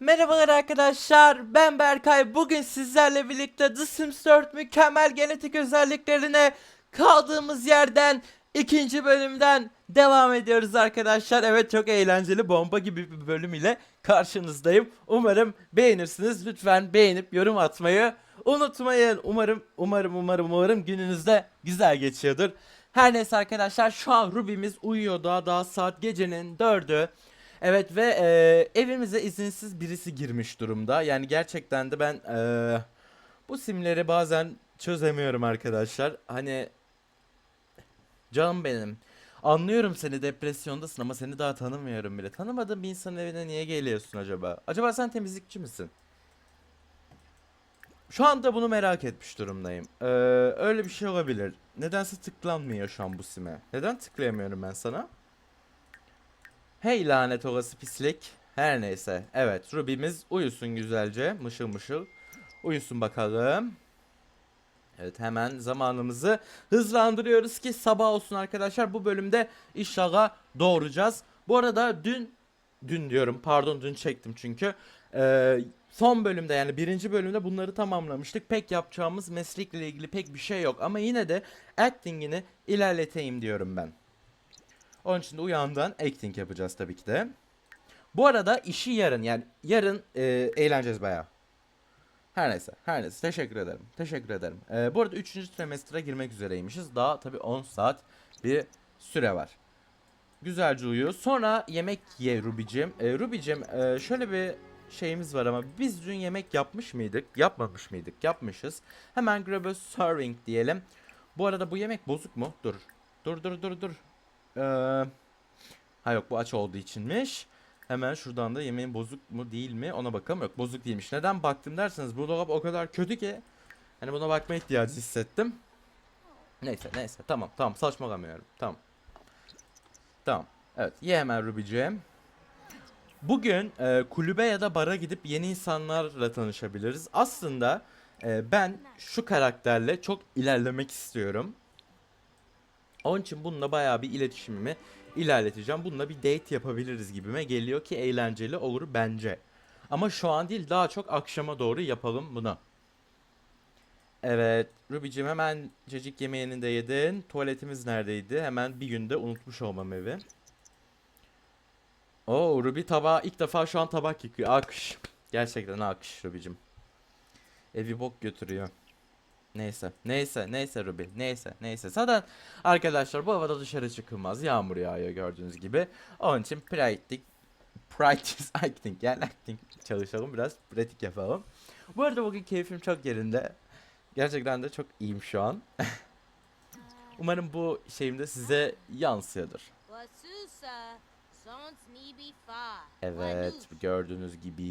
Merhabalar arkadaşlar ben Berkay. Bugün sizlerle birlikte The Sims 4 mükemmel genetik özelliklerine kaldığımız yerden ikinci bölümden devam ediyoruz arkadaşlar. Evet çok eğlenceli bomba gibi bir bölüm ile karşınızdayım. Umarım beğenirsiniz. Lütfen beğenip yorum atmayı unutmayın. Umarım umarım umarım umarım gününüzde güzel geçiyordur. Her neyse arkadaşlar şu an Ruby'miz uyuyor. Daha daha saat gecenin 4'ü Evet ve e, evimize izinsiz birisi girmiş durumda. Yani gerçekten de ben e, bu simleri bazen çözemiyorum arkadaşlar. Hani canım benim. Anlıyorum seni depresyondasın ama seni daha tanımıyorum bile. Tanımadığın bir insanın evine niye geliyorsun acaba? Acaba sen temizlikçi misin? Şu anda bunu merak etmiş durumdayım. Ee, öyle bir şey olabilir. Nedense tıklanmıyor şu an bu sime. Neden tıklayamıyorum ben sana? Hey lanet olası pislik. Her neyse. Evet Ruby'miz uyusun güzelce. Mışıl mışıl. Uyusun bakalım. Evet hemen zamanımızı hızlandırıyoruz ki sabah olsun arkadaşlar. Bu bölümde inşallah doğuracağız. Bu arada dün dün diyorum pardon dün çektim çünkü. Ee, son bölümde yani birinci bölümde bunları tamamlamıştık. Pek yapacağımız meslekle ilgili pek bir şey yok. Ama yine de acting'ini ilerleteyim diyorum ben. Onun için de uyandan acting yapacağız tabii ki de. Bu arada işi yarın yani yarın e, eğleneceğiz bayağı. Her neyse, her neyse. Teşekkür ederim. Teşekkür ederim. E, bu arada 3. trimestre girmek üzereymişiz. Daha tabii 10 saat bir süre var. Güzelce uyu. Sonra yemek ye Ruby'cim. E, Ruby'cim e, şöyle bir şeyimiz var ama biz dün yemek yapmış mıydık? Yapmamış mıydık? Yapmışız. Hemen grab a serving diyelim. Bu arada bu yemek bozuk mu? Dur. Dur dur dur dur. Ee, ha yok bu aç olduğu içinmiş. Hemen şuradan da yemeğin bozuk mu değil mi ona bakalım. Yok bozuk değilmiş. Neden baktım derseniz bu dolap o kadar kötü ki. Hani buna bakma ihtiyacı hissettim. Neyse neyse tamam tamam saçmalamıyorum. Tamam. Tamam. Evet ye hemen Ruby'ciğim. Bugün e, kulübe ya da bara gidip yeni insanlarla tanışabiliriz. Aslında e, ben şu karakterle çok ilerlemek istiyorum. Onun için bununla bayağı bir iletişimimi ilerleteceğim. Bununla bir date yapabiliriz gibime geliyor ki eğlenceli olur bence. Ama şu an değil daha çok akşama doğru yapalım bunu. Evet Ruby'cim hemen cacık yemeğini de yedin. Tuvaletimiz neredeydi? Hemen bir günde unutmuş olmam evi. Oo Ruby tabağı ilk defa şu an tabak yıkıyor. Alkış. Gerçekten alkış Ruby'cim. Evi bok götürüyor. Neyse, neyse, neyse Ruby, neyse, neyse. Zaten arkadaşlar bu havada dışarı çıkılmaz. Yağmur yağıyor gördüğünüz gibi. Onun için practice, practice acting yani acting çalışalım biraz pratik yapalım. Bu arada bugün keyfim çok yerinde. Gerçekten de çok iyiyim şu an. Umarım bu şeyim de size yansıyordur. Evet, gördüğünüz gibi.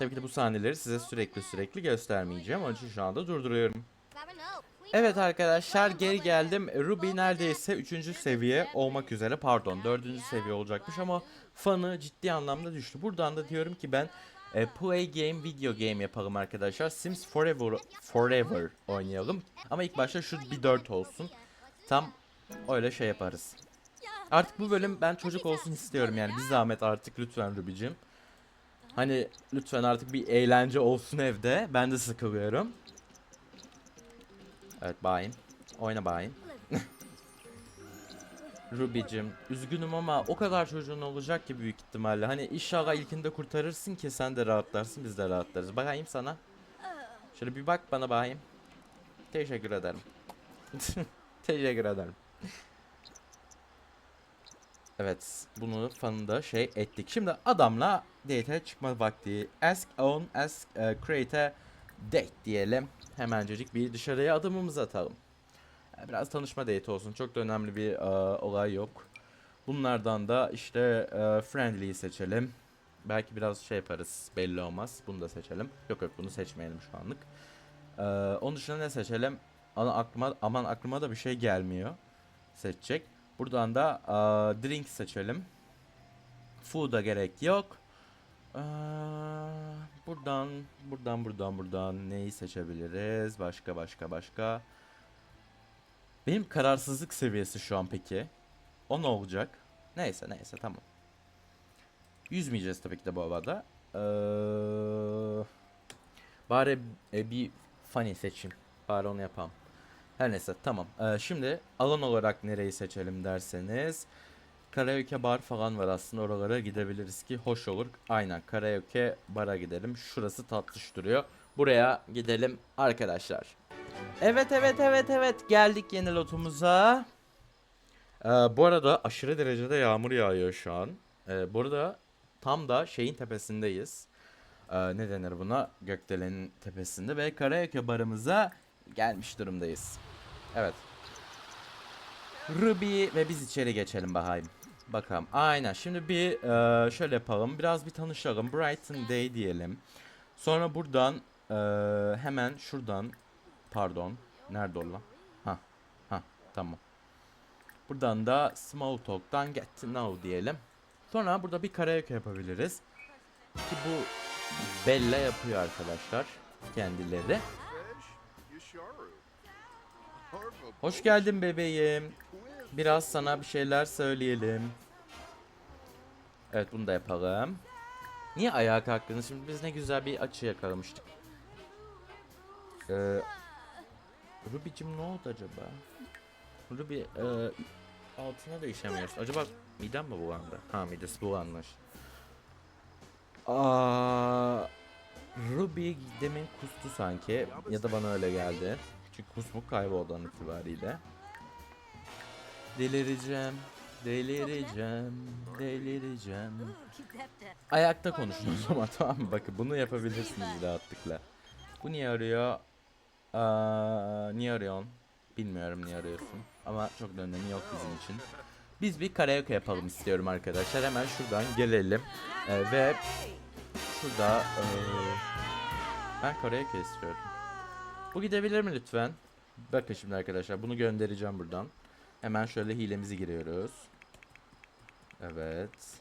Tabii ki de bu sahneleri size sürekli sürekli göstermeyeceğim. Onun için şu anda durduruyorum. Evet arkadaşlar geri geldim. Ruby neredeyse 3. seviye olmak üzere. Pardon 4. seviye olacakmış ama fanı ciddi anlamda düştü. Buradan da diyorum ki ben e, play game video game yapalım arkadaşlar. Sims Forever Forever oynayalım. Ama ilk başta şu bir 4 olsun. Tam öyle şey yaparız. Artık bu bölüm ben çocuk olsun istiyorum yani. Bir zahmet artık lütfen Ruby'cim. Hani lütfen artık bir eğlence olsun evde. Ben de sıkılıyorum. Evet bayım. Oyna bayım. Ruby'cim üzgünüm ama o kadar çocuğun olacak ki büyük ihtimalle. Hani inşallah ilkinde kurtarırsın ki sen de rahatlarsın biz de rahatlarız. Bakayım sana. Şöyle bir bak bana bakayım. Teşekkür ederim. Teşekkür ederim. Evet bunu fanında şey ettik. Şimdi adamla date'e çıkma vakti. Ask on ask uh, create a date diyelim. Hemencecik bir dışarıya adımımızı atalım. Yani biraz tanışma date olsun. Çok da önemli bir uh, olay yok. Bunlardan da işte uh, friendly'yi seçelim. Belki biraz şey yaparız. Belli olmaz. Bunu da seçelim. Yok yok bunu seçmeyelim şu anlık. Uh, onun dışında ne seçelim? Ana aklıma aman aklıma da bir şey gelmiyor. Seçecek. Buradan da uh, drink seçelim. Food'a gerek yok. Aa, buradan, buradan, buradan, buradan neyi seçebiliriz? Başka, başka, başka. Benim kararsızlık seviyesi şu an peki. O ne olacak? Neyse, neyse, tamam. Yüzmeyeceğiz tabii ki de bu havada. Ee, bari e, bir funny seçeyim. Bari onu yapalım. Her neyse tamam. Ee, şimdi alan olarak nereyi seçelim derseniz karaoke bar falan var aslında oralara gidebiliriz ki hoş olur. Aynen karaoke bara gidelim. Şurası tatlış duruyor. Buraya gidelim arkadaşlar. Evet evet evet evet geldik yeni lotumuza. Ee, bu arada aşırı derecede yağmur yağıyor şu an. Ee, burada tam da şeyin tepesindeyiz. Ee, ne denir buna? Gökdelenin tepesinde ve karaoke barımıza gelmiş durumdayız. Evet. Ruby ve biz içeri geçelim bakayım. Bakalım. Aynen. Şimdi bir e, şöyle yapalım. Biraz bir tanışalım. Brighton Day diyelim. Sonra buradan e, hemen şuradan pardon. Nerede o lan? Ha. Ha. Tamam. Buradan da Small Talk'tan Get to Know diyelim. Sonra burada bir karaoke yapabiliriz. Ki bu Bella yapıyor arkadaşlar. Kendileri. Hoş geldin bebeğim. Biraz sana bir şeyler söyleyelim. Evet bunu da yapalım. Niye ayağa kalktınız? Şimdi biz ne güzel bir açı yakalamıştık. Ee, Ruby'cim ne oldu acaba? Ruby e, altına da işemiyoruz. Acaba midem mi bulandı? Ha midesi bulanmış. Aa, Ruby demin kustu sanki ya da bana öyle geldi. Çünkü kusmuk kayboldu an itibariyle. Delireceğim, delireceğim, delireceğim. Ayakta konuşun o zaman tamam mı? Bakın bunu yapabilirsiniz rahatlıkla. Bu niye arıyor? Aa, niye arıyorsun? Bilmiyorum niye arıyorsun. Ama çok da önemi yok bizim için. Biz bir karaoke yapalım istiyorum arkadaşlar. Hemen şuradan gelelim. Ee, ve şurada ee, ben karaoke istiyorum. Bu gidebilir mi lütfen? Bakın şimdi arkadaşlar bunu göndereceğim buradan. Hemen şöyle hilemizi giriyoruz. Evet.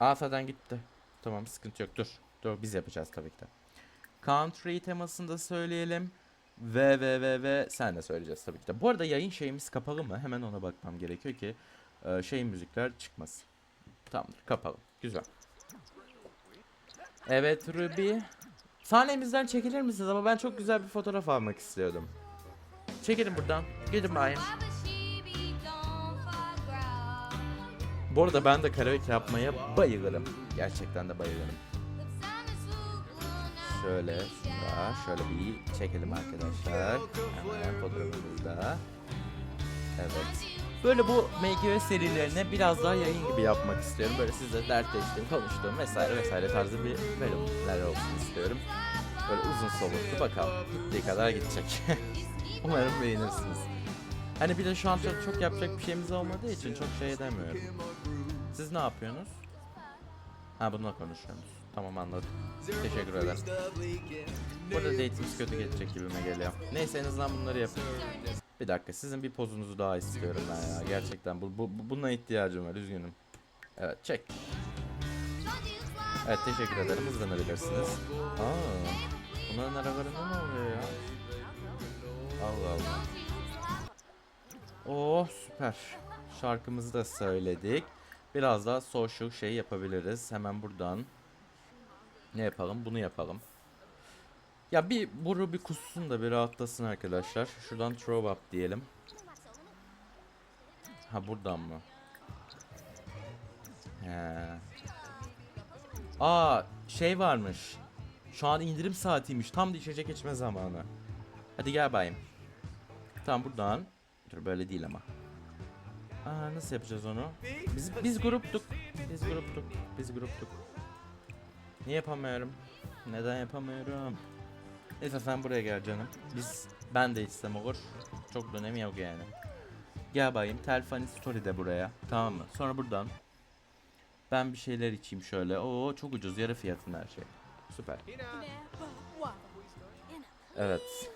Aa zaten gitti. Tamam sıkıntı yok dur. Dur biz yapacağız tabii ki de. Country temasını da söyleyelim. Ve ve ve ve sen de söyleyeceğiz tabii ki de. Bu arada yayın şeyimiz kapalı mı? Hemen ona bakmam gerekiyor ki e, şey müzikler çıkmasın. Tamamdır kapalı. Güzel. Evet Ruby. Sahnemizden çekilir misiniz? Ama ben çok güzel bir fotoğraf almak istiyordum. Çekilin buradan. Gidin bayım. Bu arada ben de karaoke yapmaya bayılırım. Gerçekten de bayılırım. Şöyle şurada şöyle bir çekelim arkadaşlar. Hemen fotoğrafımızda. Evet. Böyle bu MGO serilerine biraz daha yayın gibi yapmak istiyorum. Böyle sizle dertleştiğim, konuştuğum vesaire vesaire tarzı bir bölümler olsun istiyorum. Böyle uzun soluklu bakalım. Gittiği kadar gidecek. Umarım beğenirsiniz. Hani bir de şu an çok, çok yapacak bir şeyimiz olmadığı için çok şey edemiyorum. Siz ne yapıyorsunuz? Ha bununla konuşuyorsunuz. Tamam anladım. Teşekkür ederim. Burada date'imiz kötü geçecek gibime geliyor. Neyse en azından bunları yapın. Bir dakika sizin bir pozunuzu daha istiyorum ben ya. Gerçekten bu, bu, bu- buna ihtiyacım var üzgünüm. Evet çek. Evet teşekkür ederim hızlanabilirsiniz. Aa, bunların aralarında ne oluyor ya? Allah Allah. Oh süper. Şarkımızı da söyledik. Biraz daha social şey yapabiliriz. Hemen buradan. Ne yapalım? Bunu yapalım. Ya bir buru bir kussun da bir rahatlasın arkadaşlar. Şuradan throw up diyelim. Ha buradan mı? He. Aa şey varmış. Şu an indirim saatiymiş. Tam da içecek içme zamanı. Hadi gel bayım. Tam buradan. Dur böyle değil ama. Aa nasıl yapacağız onu? Biz biz gruptuk. Biz gruptuk. Biz gruptuk. Niye yapamıyorum? Neden yapamıyorum? Neyse sen buraya gel canım. Biz ben de içsem olur. Çok da yok yani. Gel bayım. Telfani story de buraya. Tamam mı? Sonra buradan. Ben bir şeyler içeyim şöyle. Oo çok ucuz. Yarı fiyatına her şey. Süper. Evet.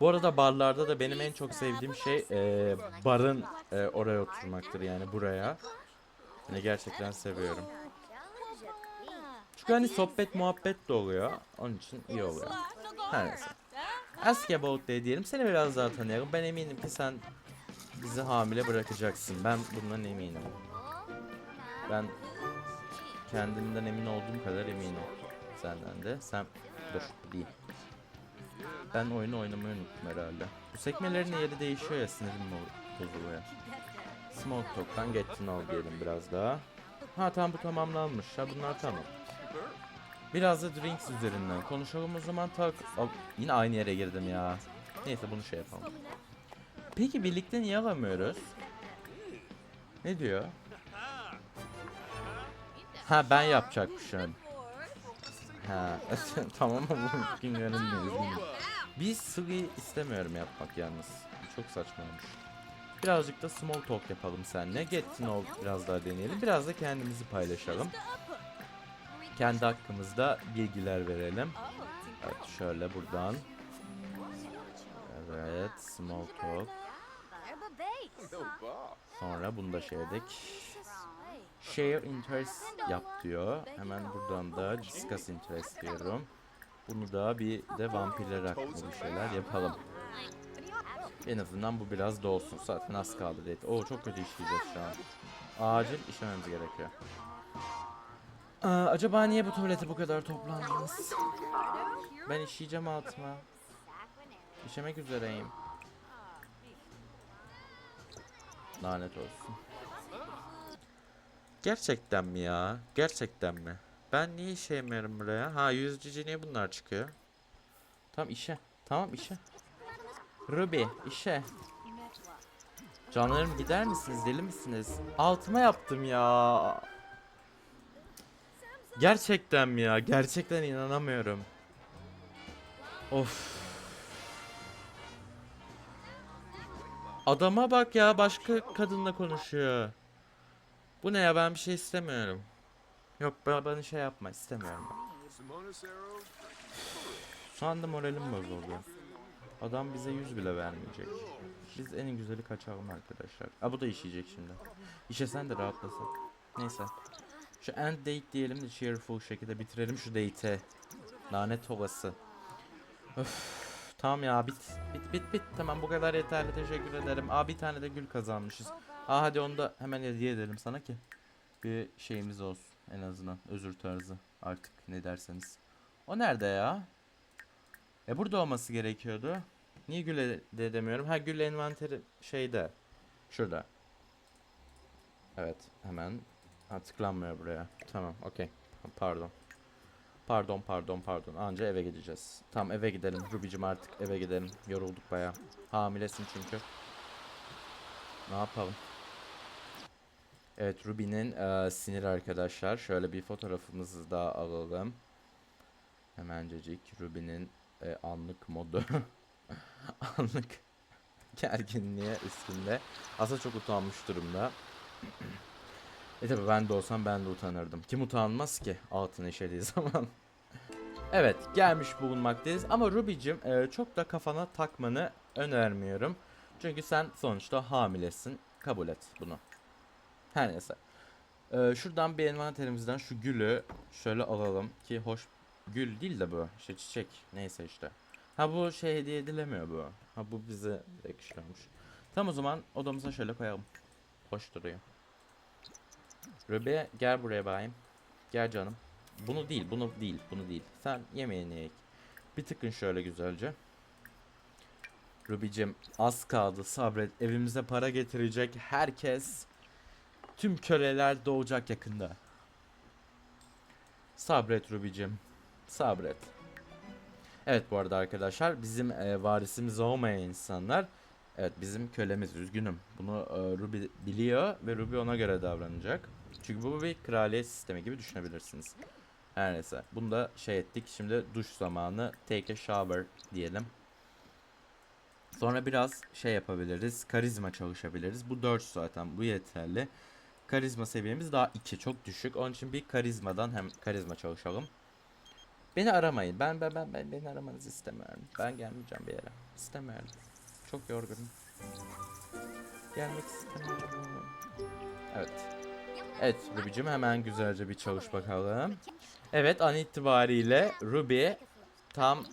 Bu arada barlarda da benim en çok sevdiğim şey e, barın e, oraya oturmaktır yani buraya. Yani gerçekten seviyorum. Çünkü hani sohbet muhabbet de oluyor. Onun için iyi oluyor. Her neyse. Ask about diyelim. Seni biraz daha tanıyalım. Ben eminim ki sen bizi hamile bırakacaksın. Ben bundan eminim. Ben kendimden emin olduğum kadar eminim. Senden de. Sen dur değil. Ben oyunu oynamayı unuttum herhalde. Bu sekmelerin yeri değişiyor ya sinirim bo- bozuluyor. Smoke Talk'tan to Know diyelim biraz daha. Ha tamam bu tamamlanmış. Ha bunlar tamam. Biraz da drinks üzerinden konuşalım o zaman. Tak yine aynı yere girdim ya. Neyse bunu şey yapalım. Peki birlikte niye alamıyoruz? Ne diyor? Ha ben yapacakmışım. Ha tamam ama bugün görünmüyoruz. Biz sıvı istemiyorum yapmak yalnız. Çok saçma olmuş. Birazcık da small talk yapalım seninle. Get to know biraz daha deneyelim. Biraz da kendimizi paylaşalım. Kendi hakkımızda bilgiler verelim. Evet şöyle buradan. Evet small talk. Sonra bunu da şeydik. Share interest yap diyor. Hemen buradan da discuss interest diyorum. Bunu da bir de vampirler hakkında bir şeyler yapalım. En azından bu biraz da olsun. Zaten az kaldı date. Oo çok kötü işleyeceğiz şu an. Acil işlememiz gerekiyor. Aa, acaba niye bu tuvalete bu kadar toplandınız? Ben işeyeceğim altıma. İşemek üzereyim. Lanet olsun. Gerçekten mi ya? Gerçekten mi? Ben niye işeyemiyorum buraya? Ha yüzücü niye bunlar çıkıyor? Tamam işe. Tamam işe. Ruby işe. Canlarım gider misiniz? Deli misiniz? Altıma yaptım ya. Gerçekten mi ya? Gerçekten inanamıyorum. Of. Adama bak ya başka kadınla konuşuyor. Bu ne ya ben bir şey istemiyorum. Yok ben bana şey yapma istemiyorum. Şu anda moralim bozuldu. Adam bize yüz bile vermeyecek. Biz en güzeli kaçalım arkadaşlar. Aa bu da işeyecek şimdi. İşesen de rahatlasak. Neyse. Şu end date diyelim de cheerful şekilde bitirelim şu date'i. Lanet olası. Öf. Tamam ya bit. Bit bit bit. Tamam bu kadar yeterli teşekkür ederim. Aa bir tane de gül kazanmışız. Aa hadi onu da hemen hediye edelim sana ki. Bir şeyimiz olsun en azından. Özür tarzı. Artık ne derseniz. O nerede ya? E burada olması gerekiyordu. Niye güle de demiyorum? Ha gül envanteri şeyde. Şurada. Evet hemen. Ha tıklanmıyor buraya. Tamam okey. Pardon. Pardon pardon pardon. Anca eve gideceğiz. Tamam eve gidelim. Ruby'cim artık eve gidelim. Yorulduk baya. Hamilesin çünkü. Ne yapalım? Evet Ruby'nin eee, sinir arkadaşlar. Şöyle bir fotoğrafımızı daha alalım. Hemencecik Ruby'nin e, anlık modu. anlık gerginliğe üstünde. Aslında çok utanmış durumda. e tabi ben de olsam ben de utanırdım. Kim utanmaz ki altın işediği zaman. evet gelmiş bulunmaktayız ama Ruby'cim e, çok da kafana takmanı önermiyorum. Çünkü sen sonuçta hamilesin. Kabul et bunu. Her neyse. Ee, şuradan bir envanterimizden şu gülü şöyle alalım ki hoş gül değil de bu işte çiçek neyse işte. Ha bu şey hediye edilemiyor bu. Ha bu bize yakışıyormuş. Tamam o zaman odamıza şöyle koyalım. Hoş duruyor. Ruby gel buraya bayım. Gel canım. Bunu değil, bunu değil, bunu değil. Sen yemeğini ye. Bir tıkın şöyle güzelce. Ruby'cim az kaldı sabret. Evimize para getirecek herkes Tüm köleler doğacak yakında. Sabret Ruby'cim. Sabret. Evet bu arada arkadaşlar bizim e, varisimiz olmayan insanlar evet bizim kölemiz üzgünüm. Bunu e, Ruby biliyor ve Ruby ona göre davranacak. Çünkü bu bir kraliyet sistemi gibi düşünebilirsiniz. Her neyse bunu da şey ettik. Şimdi duş zamanı take a shower diyelim. Sonra biraz şey yapabiliriz. Karizma çalışabiliriz. Bu 4 zaten bu yeterli. Karizma seviyemiz daha 2 çok düşük. Onun için bir karizmadan hem karizma çalışalım. Beni aramayın. Ben ben ben, ben beni aramanızı istemiyorum. Ben gelmeyeceğim bir yere. İstemiyorum. Çok yorgunum. Gelmek istemiyorum. Evet. Evet Ruby'cim hemen güzelce bir çalış bakalım. Evet an itibariyle Ruby tam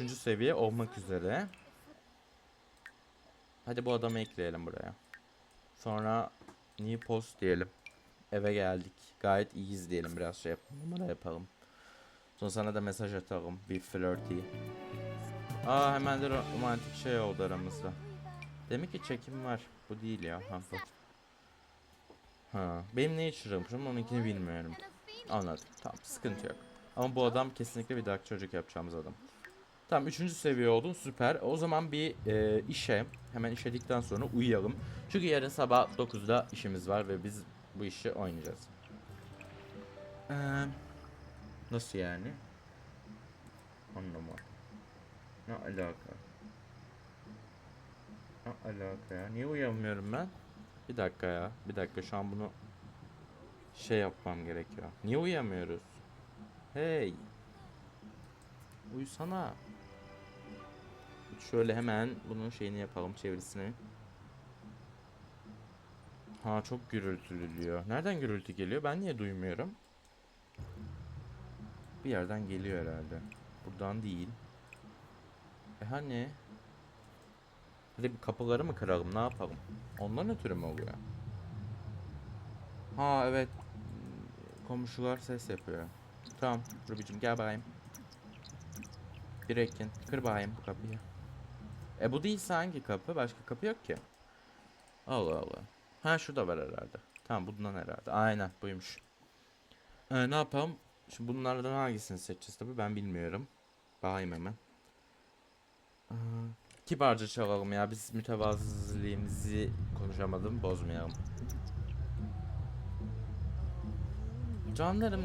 3. seviye olmak üzere. Hadi bu adamı ekleyelim buraya. Sonra new post diyelim. eve geldik. Gayet iyiyiz diyelim biraz şey yapalım. Numara yapalım. Sonra sana da mesaj atalım. Bir flirty. Aa hemen de romantik şey oldu aramızda. Demek ki çekim var. Bu değil ya. Ha, bu. Ha, benim ne içiriyormuşum onunkini bilmiyorum. Anladım. Tamam sıkıntı yok. Ama bu adam kesinlikle bir dahaki çocuk yapacağımız adam. Tamam üçüncü seviye oldun süper. O zaman bir e, işe hemen işedikten sonra uyuyalım. Çünkü yarın sabah 9'da işimiz var ve biz bu işi oynayacağız. Ee, nasıl yani? Anlamadım. Ne alaka? Ne alaka ya? Niye uyuyamıyorum ben? Bir dakika ya. Bir dakika şu an bunu şey yapmam gerekiyor. Niye uyuyamıyoruz? Hey. Uyusana. Şöyle hemen bunun şeyini yapalım çevirisini. Ha çok gürültülü diyor. Nereden gürültü geliyor? Ben niye duymuyorum? Bir yerden geliyor herhalde. Buradan değil. E hani? Bir kapıları mı kıralım ne yapalım? Ondan ötürü mü oluyor? Ha evet. Komşular ses yapıyor. Tamam Ruby'cim gel bakayım. Bir ekin. Kır bakayım bu kapıyı. E bu değilse hangi kapı? Başka kapı yok ki. Allah Allah. Ha şurada var herhalde. Tamam bundan herhalde. Aynen buymuş. Ee, ne yapalım? Şimdi bunlardan hangisini seçeceğiz tabii ben bilmiyorum. Bakayım hemen. Aa, kibarca çalalım ya. Biz mütevaziliğimizi konuşamadım. Bozmayalım. Canlarım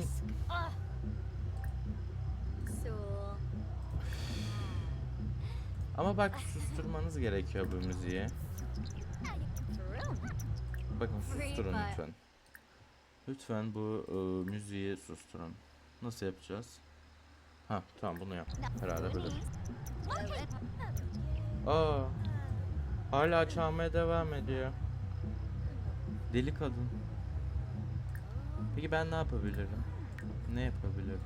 ama bak susturmanız gerekiyor bu müziği. Bakın susturun lütfen. Lütfen bu e, müziği susturun. Nasıl yapacağız? Ha tamam bunu yap. Herhalde böyle. Aa, hala çalmaya devam ediyor. Deli kadın. Peki ben ne yapabilirim? Ne yapabilirim?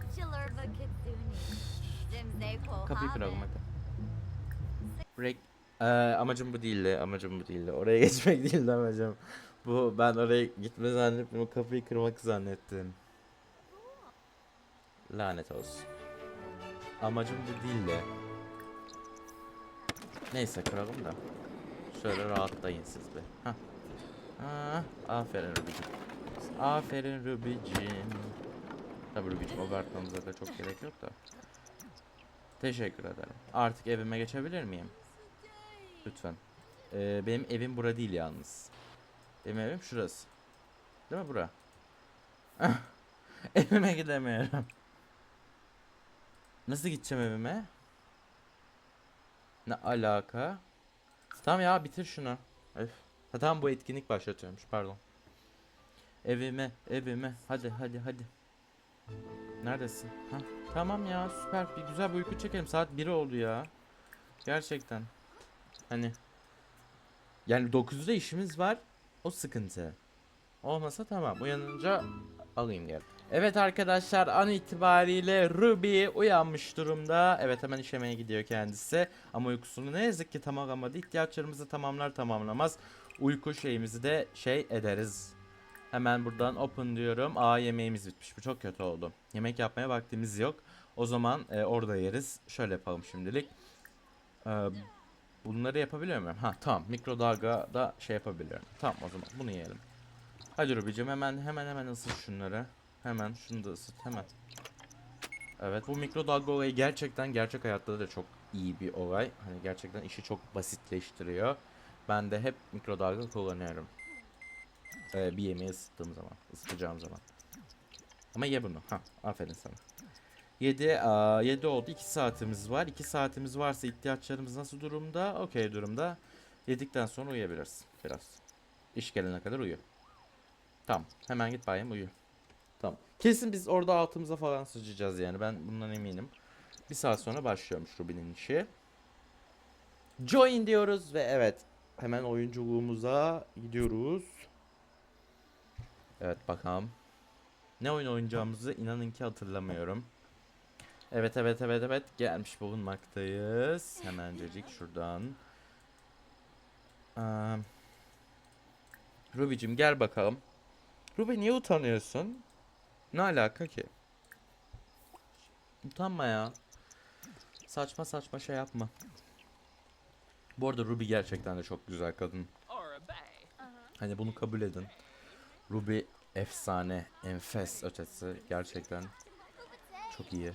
Kapıyı kıralım hadi. Break. Ee, amacım bu değildi. Amacım bu değildi. Oraya geçmek değildi amacım. Bu ben oraya gitme zannettim. Kapıyı kırmak zannettim. Lanet olsun. Amacım bu değildi. Neyse kıralım da. Şöyle rahatlayın siz bir. Hah. Ah, aferin Ruby'cim. Aferin Ruby'cim. Tabii Ruby'cim abartmamıza da çok gerek yok da. Teşekkür ederim. Artık evime geçebilir miyim? Lütfen. Ee, benim evim bura değil yalnız. Benim evim şurası. Değil mi bura? evime gidemiyorum. Nasıl gideceğim evime? Ne alaka? Tamam ya bitir şunu. Öf. Ha tamam bu etkinlik başlatıyormuş pardon. Evime, evime. Hadi hadi hadi. Neredesin? Ha, tamam ya süper. Bir güzel bir uyku çekelim. Saat 1 oldu ya. Gerçekten. Hani. Yani 9'da işimiz var. O sıkıntı. Olmasa tamam. Uyanınca alayım gel. Evet arkadaşlar an itibariyle Ruby uyanmış durumda. Evet hemen işemeye gidiyor kendisi. Ama uykusunu ne yazık ki tamamlamadı. İhtiyaçlarımızı tamamlar tamamlamaz. Uyku şeyimizi de şey ederiz. Hemen buradan open diyorum. Aa yemeğimiz bitmiş. Bu çok kötü oldu. Yemek yapmaya vaktimiz yok. O zaman e, orada yeriz. Şöyle yapalım şimdilik. Ee, bunları yapabiliyor muyum? Ha tamam. Mikrodalgada şey yapabiliyorum. Tamam o zaman bunu yiyelim. Hadi Ruby'cim hemen hemen hemen ısıt şunları. Hemen şunu da ısıt hemen. Evet bu mikrodalga olayı gerçekten gerçek hayatta da çok iyi bir olay. Hani gerçekten işi çok basitleştiriyor. Ben de hep mikrodalga kullanıyorum. Ee, bir yemeği ısıttığım zaman, ısıtacağım zaman. Ama ye bunu. Ha, aferin sana. 7 aa, 7 oldu. 2 saatimiz var. 2 saatimiz varsa ihtiyaçlarımız nasıl durumda? Okey durumda. Yedikten sonra uyuyabiliriz biraz. İş gelene kadar uyu. Tamam. Hemen git bayım uyu. Kesin biz orada altımıza falan sıçacağız yani. Ben bundan eminim. Bir saat sonra başlıyormuş Ruby'nin işi. Join diyoruz ve evet. Hemen oyunculuğumuza gidiyoruz. Evet bakalım. Ne oyun oynayacağımızı inanın ki hatırlamıyorum. Evet evet evet evet gelmiş bulunmaktayız. Hemencecik şuradan. Ee, Ruby'cim gel bakalım. Ruby niye utanıyorsun? Ne alaka ki? Utanma ya. Saçma saçma şey yapma. Bu arada Ruby gerçekten de çok güzel kadın. Hani bunu kabul edin. Ruby efsane, enfes ötesi gerçekten çok iyi.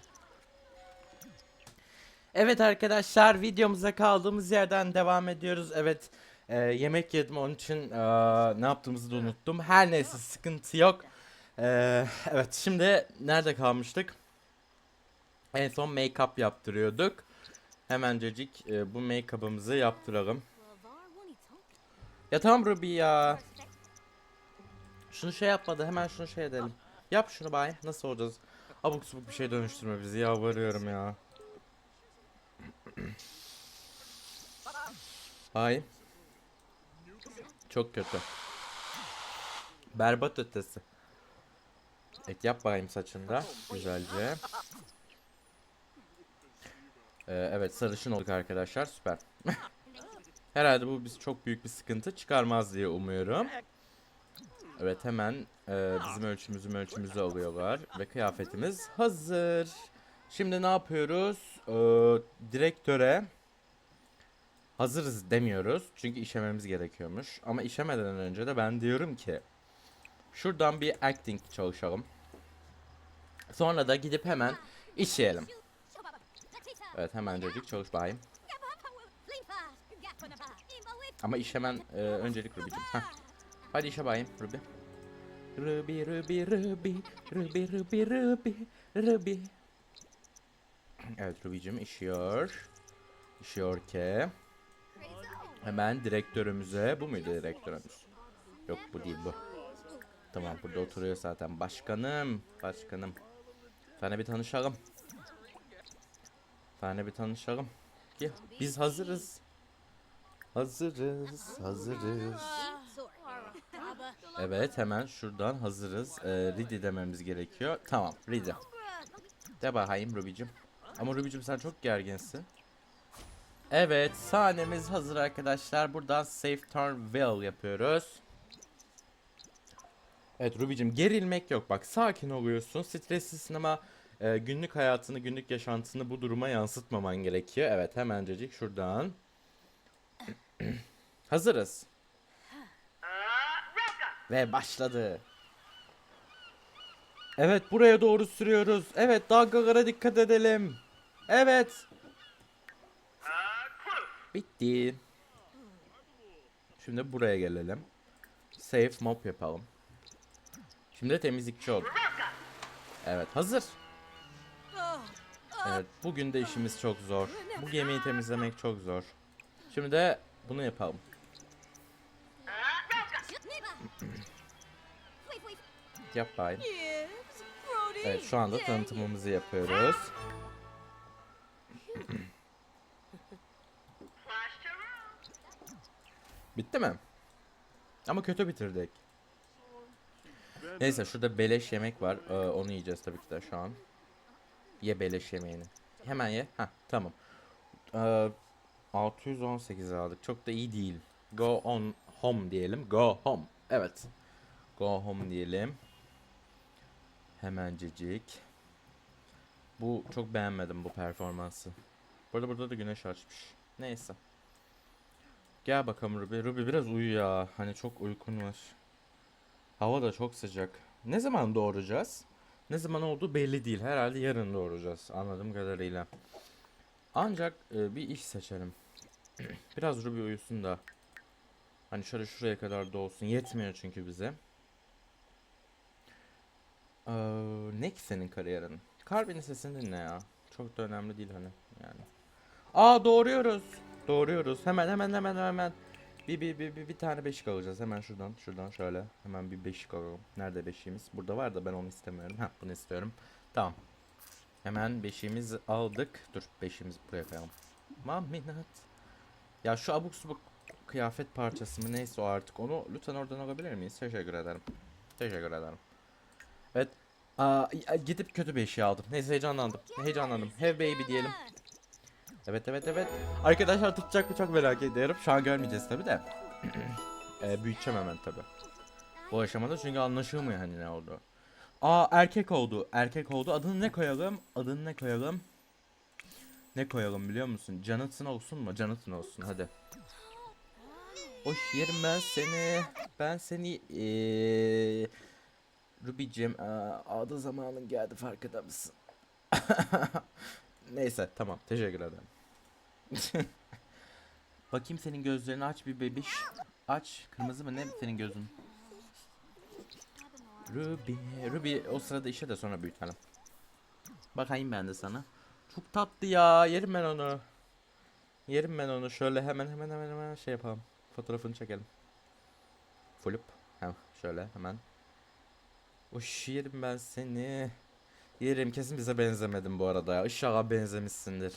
Evet arkadaşlar videomuza kaldığımız yerden devam ediyoruz. Evet e, yemek yedim onun için e, ne yaptığımızı da unuttum. Her neyse sıkıntı yok. E, evet şimdi nerede kalmıştık? En son make-up yaptırıyorduk. Hemencecik e, bu make-up'ımızı yaptıralım. Ya tamam Ruby ya. Şunu şey yapmadı hemen şunu şey edelim. Yap şunu bay. Nasıl olacağız? Abuk subuk bir şey dönüştürme bizi yalvarıyorum ya. Ay. Çok kötü. Berbat ötesi. Evet yap bakayım saçında. Güzelce. Ee, evet sarışın olduk arkadaşlar. Süper. Herhalde bu biz çok büyük bir sıkıntı çıkarmaz diye umuyorum. Evet hemen e, bizim ölçümüzü ölçümüzü alıyorlar ve kıyafetimiz hazır. Şimdi ne yapıyoruz? Ee, direktöre hazırız demiyoruz çünkü işememiz gerekiyormuş. Ama işemeden önce de ben diyorum ki şuradan bir acting çalışalım. Sonra da gidip hemen işleyelim. Evet hemen çocuk çalış bakayım. Ama iş hemen e, öncelik Ruby'cim. Heh. Hadi işe bakayım Ruby. Ruby, Ruby, Ruby, Ruby, Ruby, Ruby, Ruby. Evet Ruby'cim işiyor. İşiyor ki. Hemen direktörümüze. Bu muydu direktörümüz? Yok bu değil bu. Tamam burada oturuyor zaten. Başkanım. Başkanım. Sana bir tanışalım. Sana bir tanışalım. Gel. Biz hazırız. Hazırız. Hazırız. Evet hemen şuradan hazırız. Ee, ready dememiz gerekiyor. Tamam ready. De bakayım Ruby'cim. Ama Ruby'cim sen çok gerginsin. Evet sahnemiz hazır arkadaşlar. Buradan Safe Turn Well yapıyoruz. Evet Ruby'cim gerilmek yok. Bak sakin oluyorsun. Streslisin ama e, günlük hayatını, günlük yaşantını bu duruma yansıtmaman gerekiyor. Evet hemencecik şuradan. Hazırız. Ve başladı. Evet buraya doğru sürüyoruz. Evet dalgalara dikkat edelim. Evet. Bitti. Şimdi buraya gelelim. Safe mop yapalım. Şimdi temizlikçi olduk. Evet hazır. Evet bugün de işimiz çok zor. Bu gemiyi temizlemek çok zor. Şimdi de bunu yapalım. Yap bayım. Evet şu anda tanıtımımızı yapıyoruz. Bitti mi? Ama kötü bitirdik. Neyse şurada beleş yemek var. Ee, onu yiyeceğiz tabii ki de şu an. Ye beleş yemeğini. Hemen ye. Ha tamam. Ee, 618 aldık. Çok da iyi değil. Go on home diyelim. Go home. Evet. Go home diyelim. Hemencecik. Bu çok beğenmedim bu performansı. Burada burada da güneş açmış. Neyse. Gel bakalım Ruby. Ruby biraz uyu ya. Hani çok uykun var. Hava da çok sıcak. Ne zaman doğuracağız? Ne zaman olduğu belli değil. Herhalde yarın doğuracağız. Anladığım kadarıyla. Ancak e, bir iş seçelim. Biraz Ruby uyusun da. Hani şöyle şuraya kadar da olsun. Yetmiyor çünkü bize. Ee, ne ki senin kariyerin? Kalbinin sesini dinle ya. Çok da önemli değil hani yani. Aa doğuruyoruz. Doğuruyoruz. Hemen hemen hemen hemen. Bir, bir, bir, bir, bir tane beşik alacağız. Hemen şuradan şuradan şöyle. Hemen bir beşik alalım. Nerede beşiğimiz? Burada var da ben onu istemiyorum. Ha bunu istiyorum. Tamam. Hemen beşiğimizi aldık. Dur beşiğimizi buraya koyalım. Maminat. Ya şu abuk subuk kıyafet parçası mı neyse o artık onu lütfen oradan alabilir miyiz? Teşekkür ederim. Teşekkür ederim. Evet. Aa, gidip kötü bir şey aldım. Neyse heyecanlandım. Heyecanlandım. Have baby diyelim. Evet evet evet. Arkadaşlar tutacak mı çok merak ediyorum. Şu an görmeyeceğiz tabi de. ee, büyüteceğim hemen tabi. Bu aşamada çünkü anlaşılmıyor hani ne oldu. Aa erkek oldu. Erkek oldu. Adını ne koyalım? Adını ne koyalım? Ne koyalım biliyor musun? Jonathan olsun mu? Jonathan olsun hadi. Hoş yerim ben seni. Ben seni eee Ruby'cim adı zamanın geldi farkında mısın? Neyse tamam teşekkür ederim. Bakayım senin gözlerini aç bir bebiş. Aç. Kırmızı mı ne senin gözün? Ruby, Ruby o sırada işe de sonra büyütelim. Bakayım ben de sana. Çok tatlı ya. Yerim ben onu. Yerim ben onu. Şöyle hemen hemen hemen hemen şey yapalım. Fotoğrafını çekelim. Flup. Hem şöyle hemen. Uş yerim ben seni. Yerim kesin bize benzemedin bu arada ya. İnşallah benzemişsindir.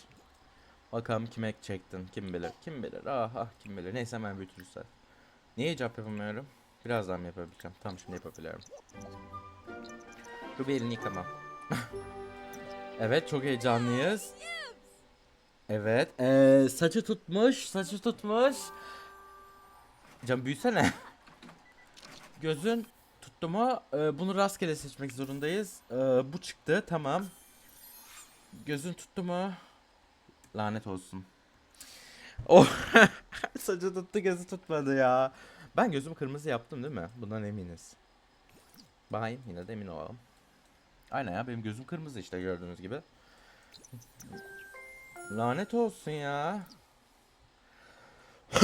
Bakalım kime çektin. Kim bilir. Kim bilir. Ah ah kim bilir. Neyse hemen büyütürüz. Niye cevap yapamıyorum? Birazdan mı yapabileceğim? Tamam şimdi yapabiliyorum. Ruby elini yıkama. evet çok heyecanlıyız. Evet. Ee, saçı tutmuş. Saçı tutmuş. Can büyüsene. Gözün tuttu mu? Ee, bunu rastgele seçmek zorundayız. Ee, bu çıktı. Tamam. Gözün tuttu mu? Lanet olsun. Oh. Saçı tuttu gözü tutmadı ya. Ben gözümü kırmızı yaptım değil mi? Bundan eminiz. Bakayım yine de emin olalım. Aynen ya benim gözüm kırmızı işte gördüğünüz gibi. Lanet olsun ya.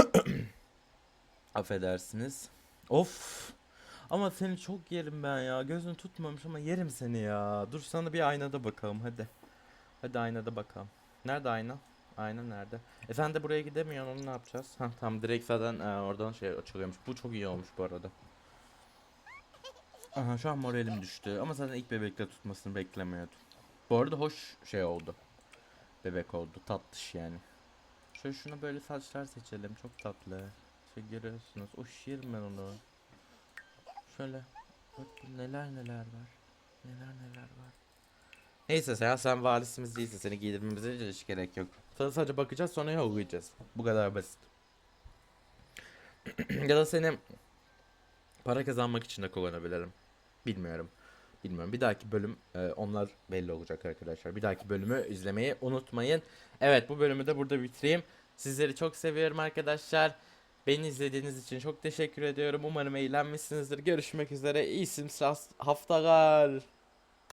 Affedersiniz. Of. Ama seni çok yerim ben ya. Gözün tutmamış ama yerim seni ya. Dur sana bir aynada bakalım hadi. Hadi aynada bakalım. Nerede ayna? Ayna nerede? E sen de buraya gidemiyorsun onu ne yapacağız? Ha tamam direkt zaten e, oradan şey açılıyormuş. Bu çok iyi olmuş bu arada. Aha şu an moralim düştü ama zaten ilk bebekte tutmasını beklemiyordum. Bu arada hoş şey oldu. Bebek oldu tatlış yani. Şöyle şuna böyle saçlar seçelim çok tatlı. Şöyle görüyorsunuz. Hoş yerim ben onu. Şöyle. Bak neler neler var. Neler neler var. Neyse sen, sen varisimiz değilsin. Seni giydirmemize hiç gerek yok. Sana sadece bakacağız sonra yollayacağız. Bu kadar basit. ya da seni para kazanmak için de kullanabilirim. Bilmiyorum. Bilmiyorum. Bir dahaki bölüm e, onlar belli olacak arkadaşlar. Bir dahaki bölümü izlemeyi unutmayın. Evet bu bölümü de burada bitireyim. Sizleri çok seviyorum arkadaşlar. Beni izlediğiniz için çok teşekkür ediyorum. Umarım eğlenmişsinizdir. Görüşmek üzere. İyi haftalar.